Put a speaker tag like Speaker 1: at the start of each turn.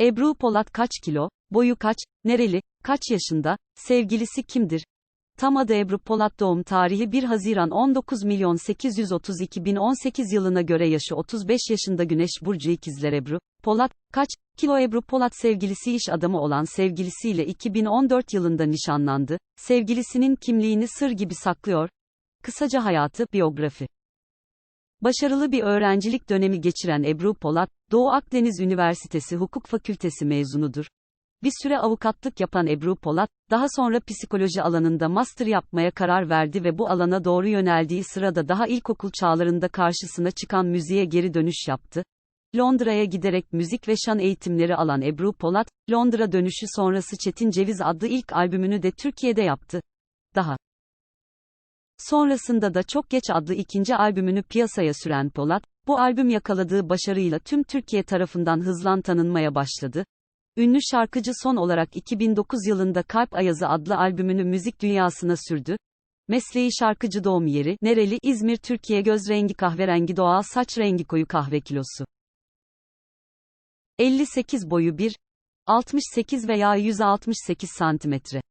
Speaker 1: Ebru Polat kaç kilo, boyu kaç, nereli, kaç yaşında, sevgilisi kimdir? Tam adı Ebru Polat doğum tarihi 1 Haziran 19 milyon 832 bin 18 yılına göre yaşı 35 yaşında Güneş Burcu İkizler Ebru, Polat, kaç, kilo Ebru Polat sevgilisi iş adamı olan sevgilisiyle 2014 yılında nişanlandı, sevgilisinin kimliğini sır gibi saklıyor. Kısaca hayatı, biyografi. Başarılı bir öğrencilik dönemi geçiren Ebru Polat, Doğu Akdeniz Üniversitesi Hukuk Fakültesi mezunudur. Bir süre avukatlık yapan Ebru Polat, daha sonra psikoloji alanında master yapmaya karar verdi ve bu alana doğru yöneldiği sırada daha ilkokul çağlarında karşısına çıkan müziğe geri dönüş yaptı. Londra'ya giderek müzik ve şan eğitimleri alan Ebru Polat, Londra dönüşü sonrası Çetin Ceviz adlı ilk albümünü de Türkiye'de yaptı. Daha Sonrasında da Çok Geç adlı ikinci albümünü piyasaya süren Polat, bu albüm yakaladığı başarıyla tüm Türkiye tarafından hızlan tanınmaya başladı. Ünlü şarkıcı son olarak 2009 yılında Kalp Ayazı adlı albümünü müzik dünyasına sürdü. Mesleği şarkıcı doğum yeri, nereli, İzmir, Türkiye göz rengi kahverengi doğal saç rengi koyu kahve kilosu. 58 boyu 1, 68 veya 168 santimetre.